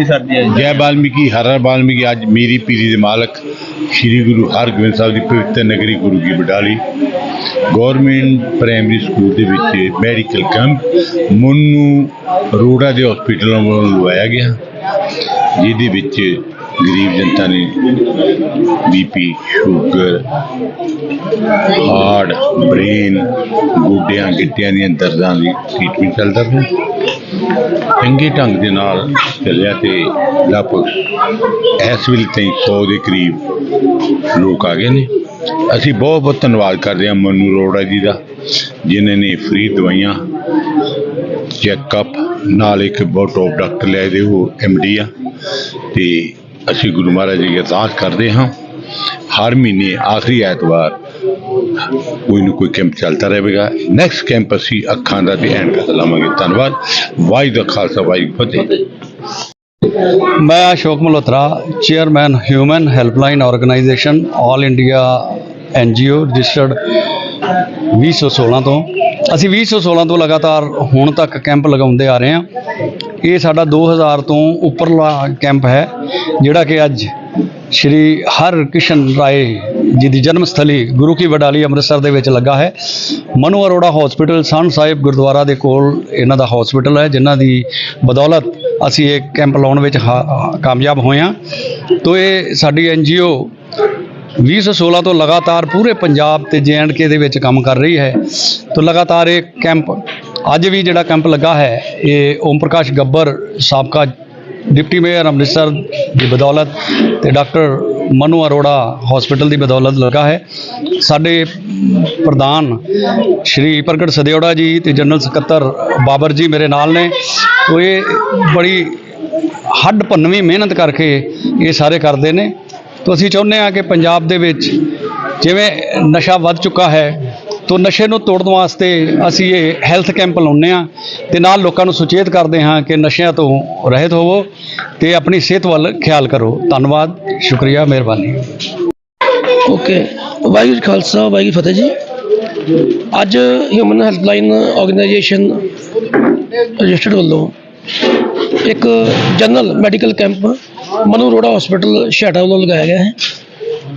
ਹਾਂਜੀ ਸਰ ਜੀ। ਜੈ ਵਾਲਮੀਕੀ ਹਰ ਹਰ ਵਾਲਮੀਕੀ ਅੱਜ ਮੀਰੀ ਪੀਰੀ ਦੇ ਮਾਲਕ ਸ੍ਰੀ ਗੁਰੂ ਹਰਗੋਬਿੰਦ ਸਾਹਿਬ ਦੀ ਪਵਿੱਤਰ ਨਗਰੀ Guru Ki Badali, government primary school ਦੇ ਵਿੱਚ ਮੈਡੀਕਲ ਕੈਂਪ, ਮੁੰਨੂ ਰੋੜਾ ਦੇ ਹਸਪੀਟਲ ਵੱਲੋਂ ਲਵਾਇਆ ਗਿਆ, ਜਿਹਦੇ ਵਿੱਚ ਗਰੀਬ ਜਨਤਾ ਨੇ ਬੀਪੀ ਸ਼ੂਗਰ ਹਾਰਟ ਬ੍ਰੇਨ ਗੋਡਿਆਂ, ਗਿੱਟਿਆਂ ਦੀਆਂ ਦਰਦਾਂ ਦੀ ਟ੍ਰੀਟਮੈਂਟ ਚੱਲਦਾ ਪਿਆ। ਚੰਗੇ ਢੰਗ ਦੇ ਨਾਲ ਚੱਲਿਆ ਤੇ ਲਗਭਗ ਇਸ ਵੇਲੇ ਤਾਈਂ 100 ਦੇ ਕਰੀਬ ਲੋਕ ਆ ਗਏ ਨੇ। ਅਸੀਂ ਬਹੁਤ ਬਹੁਤ ਧੰਨਵਾਦ ਕਰਦੇ ਹਾਂ ਮਨੂ ਅਰੋੜਾ ਜੀ ਦਾ, ਜਿਨ੍ਹਾਂ ਨੇ ਫ੍ਰੀ ਦਵਾਈਆਂ ਚੈੱਕਅਪ ਨਾਲ ਇੱਕ ਬਹੁਤ ਟੌਪ ਡਾਕਟਰ ਲੈ ਦੇ ਉਹ ਐਮਡੀ ਆ। ਤੇ ਅਸੀਂ ਗੁਰੂ ਮਹਾਰਾਜ ਜੀ ਦੀ ਅਰਦਾਸ ਕਰਦੇ ਹਾਂ, ਹਰ ਮਹੀਨੇ ਆਖਰੀ ਐਤਵਾਰ ਕੋਈ ਨਾ ਕੋਈ ਕੈਂਪ ਚੱਲਦਾ ਰਹੇਗਾ ਨੈਕਸਟ ਕੈਂਪ ਅਸੀਂ ਅੱਖਾਂ ਦਾ ਤੇ ਐਨਕਾਂ ਦਾ ਲਾਵਾਂਗੇ। ਧੰਨਵਾਦ। ਵਾਹਿਗੁਰੂ ਖਾਲਸਾ, ਵਾਹਿਗੁਰੂ ਫਤਿਹ। ਮੈਂ Ashok Malhotra chairman human helpline organisation all India NGO registered 2016 ਤੋਂ। ਅਸੀਂ 2016 ਤੋਂ ਲਗਾਤਾਰ ਹੁਣ ਤੱਕ ਕੈਂਪ ਲਗਾਉਂਦੇ ਆ ਰਹੇ ਹਾਂ। ਇਹ ਸਾਡਾ 2000 ਤੋਂ ਉੱਪਰਲਾ ਕੈਂਪ ਹੈ, ਜਿਹੜਾ ਕਿ ਅੱਜ ਸ਼੍ਰੀ ਹਰ ਕ੍ਰਿਸ਼ਨ ਰਾਏ ਜੀ ਦੀ ਜਨਮ ਸਥਲੀ ਗੁਰੂ ਕੀ ਵਡਾਲੀ ਅੰਮ੍ਰਿਤਸਰ ਦੇ ਵਿੱਚ ਲੱਗਾ ਹੈ। ਮਨੂ ਅਰੋੜਾ ਹਸਪੀਟਲ ਸਨ ਸਾਹਿਬ ਗੁਰਦੁਆਰਾ ਦੇ ਕੋਲ ਇਹਨਾਂ ਦਾ ਹਸਪੀਟਲ ਹੈ, ਜਿਨ੍ਹਾਂ ਦੀ ਬਦੌਲਤ ਅਸੀਂ ਇਹ ਕੈਂਪ ਲਾਉਣ ਵਿੱਚ ਹਾ- ਕਾਮਯਾਬ ਹੋਏ ਹਾਂ। ਤੋ ਇਹ ਸਾਡੀ ਐਨਜੀਓ 2016 ਤੋਂ ਲਗਾਤਾਰ ਪੂਰੇ ਪੰਜਾਬ ਤੇ ਕੇ ਦੇ ਵਿੱਚ ਕੰਮ ਕਰ ਰਹੀ ਹੈ। ਤੋ ਲਗਾਤਾਰ ਇਹ ਕੈਂਪ ਅੱਜ ਵੀ ਜਿਹੜਾ ਕੈਂਪ ਲੱਗਾ ਹੈ, ਇਹ ਓਮ ਪ੍ਰਕਾਸ਼ ਗੱਬਰ ਸਾਬਕਾ ਡਿਪਟੀ ਮੇਅਰ ਅੰਮ੍ਰਿਤਸਰ ਦੀ ਬਦੌਲਤ ਤੇ ਡਾਕਟਰ ਮਨੂ ਅਰੋੜਾ ਹਸਪੀਟਲ ਦੀ ਬਦੌਲਤ ਲੱਗਾ ਹੈ। ਸਾਡੇ ਪ੍ਰਧਾਨ ਸ਼੍ਰੀ ਪ੍ਰਗਟ ਸਦਿਓੜਾ ਜੀ ਤੇ ਜਨਰਲ ਸਕੱਤਰ ਬਾਬਰ ਜੀ ਮੇਰੇ ਨਾਲ ਨੇ। ਉਹ ਇਹ ਬੜੀ ਹੱਡ ਭੰਨਵੀਂ ਮਿਹਨਤ ਕਰਕੇ ਇਹ ਸਾਰੇ ਕਰਦੇ ਨੇ। ਤਾਂ ਅਸੀਂ ਚਾਹੁੰਦੇ ਹਾਂ ਕਿ ਪੰਜਾਬ ਦੇ ਵਿੱਚ ਜਿਵੇਂ ਨਸ਼ਾ ਵੱਧ ਚੁੱਕਾ ਹੈ ਤੋਂ ਨਸ਼ੇ ਨੂੰ ਤੋੜਨ ਵਾਸਤੇ ਅਸੀਂ ਇਹ ਹੈਲਥ ਕੈਂਪ ਲਾਉਂਦੇ ਹਾਂ ਤੇ ਨਾਲ ਲੋਕਾਂ ਨੂੰ ਸੁਚੇਤ ਕਰਦੇ ਹਾਂ ਕਿ ਨਸ਼ਿਆਂ ਤੋਂ ਰਹਿਤ ਹੋਵੋ ਤੇ ਆਪਣੀ ਸਿਹਤ ਵੱਲ ਖਿਆਲ ਕਰੋ। ਧੰਨਵਾਦ। ਸ਼ੁਕਰੀਆ। ਮਿਹਰਬਾਨੀ। ਓਕੇ ਵਾਹਿਗੁਰੂ ਖਾਲਸਾ, ਵਾਹਿਗੁਰੂ ਫਤਿਹ ਜੀ। ਅੱਜ ਹਿਊਮਨ ਹੈਲਪਲਾਈਨ ਆਰਗੇਨਾਈਜੇਸ਼ਨ ਰਜਿਸਟਰਡ ਵੱਲੋਂ ਇੱਕ general medical camp Manu Arora hospital Chheharta ਵੱਲੋਂ ਲਗਾਇਆ ਗਿਆ ਹੈ।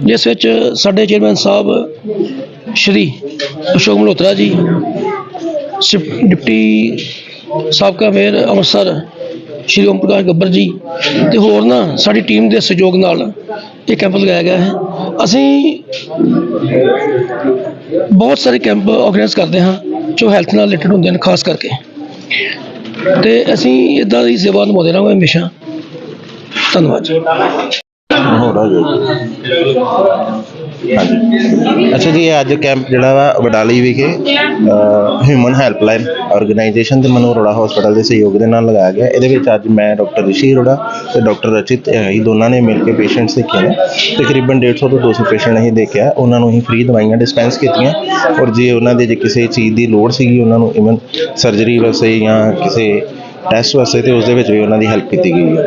ਜਿਸ ਵਿੱਚ ਸਾਡੇ ਚੇਅਰਮੈਨ ਸਾਹਿਬ ਸ਼੍ਰੀ ਅਸ਼ੋਕ ਮਲਹੋਤਰਾ ਜੀ, ਸਿਪ- ਡਿਪਟੀ ਸਾਬਕਾ ਮੇਅਰ ਅੰਮ੍ਰਿਤਸਰ, ਸ਼੍ਰੀ ਓਮ ਪ੍ਰਕਾਸ਼ ਗੱਬਰ ਜੀ ਤੇ ਹੋਰ ਨਾ ਸਾਡੀ ਟੀਮ ਦੇ ਸਹਿਯੋਗ ਨਾਲ ਇਹ ਕੈਂਪ ਲਗਾਇਆ ਗਿਆ ਹੈ। ਅਸੀਂ ਬਹੁਤ ਸਾਰੇ ਕੈਂਪ ਆਰਗੇਨਾਈਜ਼ ਕਰਦੇ ਹਾਂ ਜੋ ਹੈਲਥ ਨਾਲ ਰਿਲੇਟਡ ਹੁੰਦੇ ਹਨ, ਖਾਸ ਕਰਕੇ। ਤੇ ਅਸੀਂ ਇਦਾਂ ਦੀ ਸੇਵਾ ਨਿਭਾਉਂਦੇ ਰਹਾਂਗੇ ਹਮੇਸ਼ਾ। ਧੰਨਵਾਦ ਜੀ। ਹਾਂਜੀ। ਅੱਛਾ ਜੀ, ਇਹ ਅੱਜ ਕੈਂਪ ਜਿਹੜਾ ਵਾ, ਵਡਾਲੀ ਵਿਖੇ ਹਿਊਮਨ ਹੈਲਪਲਾਈਨ ਆਰਗੇਨਾਈਜੇਸ਼ਨ ਤੇ ਮਨੂ ਅਰੋੜਾ ਹਸਪੀਟਲ ਦੇ ਸਹਿਯੋਗ ਦੇ ਨਾਲ ਲਗਾਇਆ ਗਿਆ। ਇਹਦੇ ਵਿੱਚ ਅੱਜ ਮੈਂ ਡਾਕਟਰ ਰਿਸ਼ੀ ਅਰੋੜਾ ਤੇ ਡਾਕਟਰ ਰਚਿਤ ਇਹ ਦੋਨਾਂ ਨੇ ਮਿਲ ਕੇ ਪੇਸ਼ੈਂਟਸ ਦੇਖੇ ਨੇ। ਤਕਰੀਬਨ 150 ਤੋਂ 200 ਪੇਸ਼ੈਂਟ ਅਸੀਂ ਦੇਖਿਆ। ਉਹਨਾਂ ਨੂੰ ਅਸੀਂ ਫ੍ਰੀ ਦਵਾਈਆਂ ਡਿਸਪੈਂਸ ਕੀਤੀਆਂ। ਔਰ ਜੇ ਉਹਨਾਂ ਦੇ ਜੇ ਕਿਸੇ ਚੀਜ਼ ਦੀ ਲੋੜ ਸੀਗੀ, ਉਹਨਾਂ ਨੂੰ ਇਵਨ ਸਰਜਰੀ ਵਾਸਤੇ ਜਾਂ ਕਿਸੇ ਟੈਸਟ ਵਾਸਤੇ ਤੇ ਉਸ ਦੇ ਵਿੱਚ ਵੀ ਉਹਨਾਂ ਦੀ ਹੈਲਪ ਕੀਤੀ ਗਈ ਹੈ।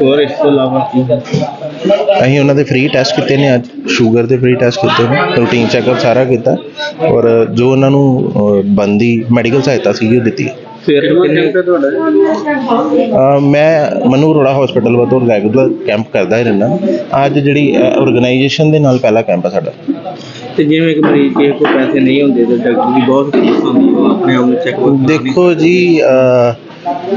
ਹੋਰ ਇਸ ਤੋਂ ਇਲਾਵਾ ਕੀ ਹੈ? ਅਸੀਂ ਉਹਨਾਂ ਦੇ ਫ੍ਰੀ ਟੈਸਟ ਕੀਤੇ ਨੇ ਅੱਜ। ਸ਼ੂਗਰ ਦੇ ਫ੍ਰੀ ਟੈਸਟ ਕੀਤੇ ਨੇ ਰੂਟੀਨ ਚੈੱਕਅਪ ਸਾਰਾ ਕੀਤਾ ਔਰ ਜੋ ਉਹਨਾਂ ਨੂੰ ਬਣਦੀ ਮੈਡੀਕਲ ਸਹਾਇਤਾ ਸੀਗੀ ਉਹ ਦਿੱਤੀ। ਮੈਂ ਮਨੂ ਅਰੋੜਾ ਹਸਪੀਟਲ ਵੱਲੋਂ ਰੈਗੂਲਰ ਕੈਂਪ ਕਰਦਾ ਹੀ ਰਹਿੰਦਾ ਅੱਜ ਜਿਹੜੀ ਆਰਗੇਨਾਈਜੇਸ਼ਨ ਦੇ ਨਾਲ ਪਹਿਲਾ ਕੈਂਪ ਹੈ ਸਾਡਾ। ਤੇ ਜਿਵੇਂ ਕਿ ਮਰੀਜ਼ ਕਿਸੇ ਕੋਲ ਪੈਸੇ ਨਹੀਂ ਹੁੰਦੇ ਤੇ ਡਾਕਟਰ ਦੀ ਬਹੁਤ ਫੀਸ ਹੁੰਦੀ ਉਹ ਆਪਣੇ ਆਪ ਨੂੰ ਚੈੱਕ ਦੇਖੋ ਜੀ ਅਹ,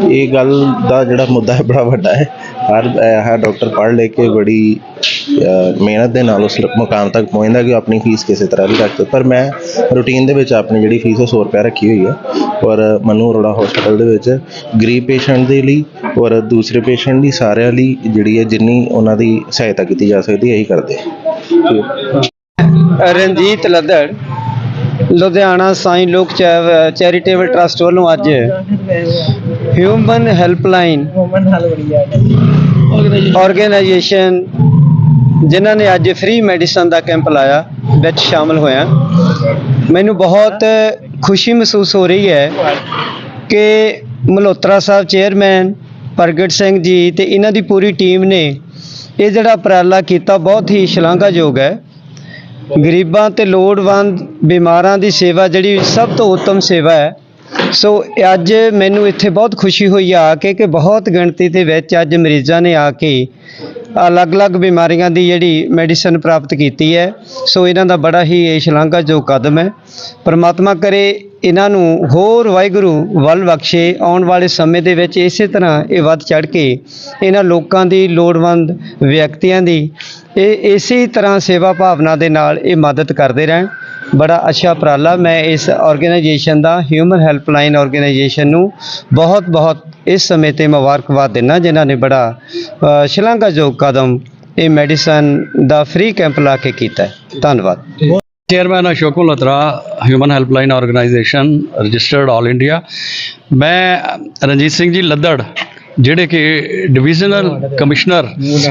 ਇਹ ਗੱਲ ਦਾ ਜਿਹੜਾ ਮੁੱਦਾ ਹੈ ਬੜਾ ਵੱਡਾ ਹੈ। ਹਰ ਅਹ, ਹਰ ਡਾਕਟਰ ਪੜ੍ਹ ਲੈ ਕੇ ਬੜੀ ਅਹ, ਮਿਹਨਤ ਦੇ ਨਾਲ ਉਸ ਮੁਕਾਮ ਤੱਕ ਪਹੁੰਚਦਾ ਕਿ ਉਹ ਆਪਣੀ ਫੀਸ ਕਿਸੇ ਤਰ੍ਹਾਂ ਵੀ ਰੱਖ ਪਰ ਮੈਂ ਰੂਟੀਨ ਦੇ ਵਿੱਚ ਆਪਣੀ ਜਿਹੜੀ ਫੀਸ ਉਹ 100 ਰੁਪਏ ਰੱਖੀ ਹੋਈ ਹੈ। ਔਰ ਮਨੂ ਅਰੋੜਾ ਹਸਪੀਟਲ ਦੇ ਵਿੱਚ ਗਰੀਬ ਪੇਸ਼ੈਂਟ ਦੇ ਲਈ ਔਰ ਦੂਸਰੇ ਪੇਸ਼ੈਂਟ ਲਈ ਸਾਰਿਆਂ ਲਈ ਜਿਹੜੀ ਹੈ ਜਿੰਨੀ ਉਹਨਾਂ ਦੀ ਸਹਾਇਤਾ ਕੀਤੀ ਜਾ ਸਕਦੀ ਹੈ ਇਹੀ ਕਰਦੇ ਹਾਂ। ਰਣਜੀਤ ਲੱਦੜ, ਲੁਧਿਆਣਾ ਸਾਈਂ ਲੋਕ ਚੈਰੀਟੇਬਲ ਟਰਸਟ ਵੱਲੋਂ ਅੱਜ ਹਿਊਮਨ ਹੈਲਪਲਾਈਨ ਆਰਗੇਨਾਈਜੇਸ਼ਨ, ਜਿਨ੍ਹਾਂ ਨੇ ਅੱਜ ਫ੍ਰੀ ਮੈਡੀਸਨ ਦਾ ਕੈਂਪ ਲਾਇਆ, ਵਿੱਚ ਸ਼ਾਮਲ ਹੋਇਆ। ਮੈਨੂੰ ਬਹੁਤ ਖੁਸ਼ੀ ਮਹਿਸੂਸ ਹੋ ਰਹੀ ਹੈ ਕਿ ਮਲਹੋਤਰਾ ਸਾਹਿਬ ਚੇਅਰਮੈਨ ਪ੍ਰਗਟ ਸਿੰਘ ਜੀ ਤੇ ਇਹਨਾਂ ਦੀ ਪੂਰੀ ਟੀਮ ਨੇ ਇਹ ਜਿਹੜਾ ਉਪਰਾਲਾ ਕੀਤਾ, ਬਹੁਤ ਹੀ ਸ਼ਲਾਘਾਯੋਗ ਹੈ। ਗਰੀਬਾਂ ਤੇ ਲੋੜਵੰਦ ਬਿਮਾਰਾਂ ਦੀ ਸੇਵਾ ਜਿਹੜੀ ਸਭ ਤੋਂ ਉੱਤਮ ਸੇਵਾ ਹੈ। ਸੋ ਅੱਜ ਮੈਨੂੰ ਇੱਥੇ ਬਹੁਤ ਖੁਸ਼ੀ ਹੋਈ ਆ ਕੇ ਕਿ ਬਹੁਤ ਗਿਣਤੀ ਦੇ ਵਿੱਚ ਅੱਜ ਮਰੀਜ਼ਾਂ ਨੇ ਆ ਕੇ ਅਲੱਗ-ਅਲੱਗ ਬਿਮਾਰੀਆਂ ਦੀ ਜਿਹੜੀ ਮੈਡੀਸਨ ਪ੍ਰਾਪਤ ਕੀਤੀ ਹੈ, ਸੋ ਇਹਨਾਂ ਦਾ ਬੜਾ ਹੀ ਇਹ ਸ਼ਲਾਘਾਯੋਗ ਕਦਮ ਹੈ। ਪਰਮਾਤਮਾ ਕਰੇ ਇਹਨਾਂ ਨੂੰ ਹੋਰ ਵਾਹਿਗੁਰੂ ਵੱਲ ਬਖਸ਼ੇ, ਆਉਣ ਵਾਲੇ ਸਮੇਂ ਦੇ ਵਿੱਚ ਇਸੇ ਤਰ੍ਹਾਂ ਇਹ ਵੱਧ ਚੜ ਕੇ ਇਹਨਾਂ ਲੋਕਾਂ ਦੀ ਲੋੜਵੰਦ ਵਿਅਕਤੀਆਂ ਦੀ ਇਹ ਇਸੇ ਤਰ੍ਹਾਂ ਸੇਵਾ ਭਾਵਨਾ ਦੇ ਨਾਲ ਇਹ ਮਦਦ ਕਰਦੇ ਰਹਿਣ। ਬੜਾ ਅੱਛਾ ਉਪਰਾਲਾ। ਮੈਂ ਇਸ ਆਰਗੇਨਾਈਜੇਸ਼ਨ ਦਾ ਹਿਊਮਨ ਹੈਲਪਲਾਈਨ ਆਰਗੇਨਾਈਜੇਸ਼ਨ ਨੂੰ ਬਹੁਤ ਬਹੁਤ ਇਸ ਸਮੇਂ ਤੇ ਮੁਬਾਰਕਬਾਦ ਦਿੰਦਾ, ਜਿਨ੍ਹਾਂ ਨੇ ਬੜਾ ਸ਼ਲਾਘਾਯੋਗ ਕਦਮ ਇਹ ਮੈਡੀਸਨ ਦਾ ਫ੍ਰੀ ਕੈਂਪ ਲਾ ਕੇ ਕੀਤਾ ਧੰਨਵਾਦ। Chairman Ashok Malhotra human helpline organisation registered all India ਮੈਂ ਰਣਜੀਤ ਸਿੰਘ ਜੀ ਲੱਦੜ ਜਿਹੜੇ ਕਿ divisional commissioner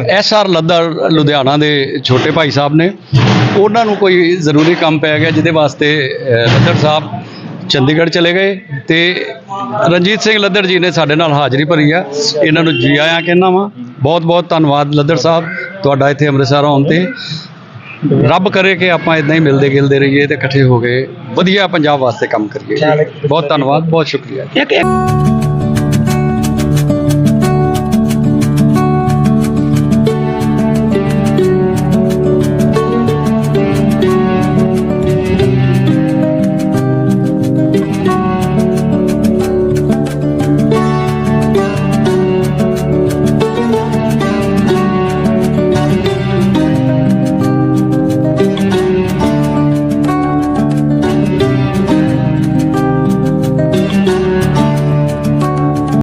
S R Laddar Ludhiana ਦੇ ਛੋਟੇ ਭਾਈ ਸਾਹਿਬ ਨੇ ਉਹਨਾਂ ਨੂੰ ਕੋਈ ਜ਼ਰੂਰੀ ਕੰਮ ਪੈ ਗਿਆ ਜਿਹਦੇ ਵਾਸਤੇ ਅ, ਲੱਦੜ ਸਾਹਿਬ ਚੰਡੀਗੜ੍ਹ ਚਲੇ ਗਏ ਤੇ ਰਣਜੀਤ ਸਿੰਘ ਲੱਦੜ ਜੀ ਨੇ ਸਾਡੇ ਨਾਲ ਹਾਜ਼ਰੀ ਭਰੀ ਆ। ਇਹਨਾਂ ਨੂੰ ਜੀ ਆਇਆਂ ਕਹਿੰਦਾ ਵਾਂ। ਬਹੁਤ ਬਹੁਤ ਧੰਨਵਾਦ ਲੱਦੜ ਸਾਹਿਬ ਤੁਹਾਡਾ ਇੱਥੇ ਅੰਮ੍ਰਿਤਸਰ ਆਉਣ ਤੇ। ਰੱਬ ਕਰੇ ਕਿ ਆਪਾਂ ਇਦਾਂ ਹੀ ਮਿਲਦੇ ਗਿਲਦੇ ਰਹੀਏ ਤੇ ਇਕੱਠੇ ਹੋ ਕੇ ਵਧੀਆ ਪੰਜਾਬ ਵਾਸਤੇ ਕੰਮ ਕਰੀਏ। ਬਹੁਤ ਧੰਨਵਾਦ ਬਹੁਤ ਸ਼ੁਕਰੀਆ ਇੱਕ ਇੱਕ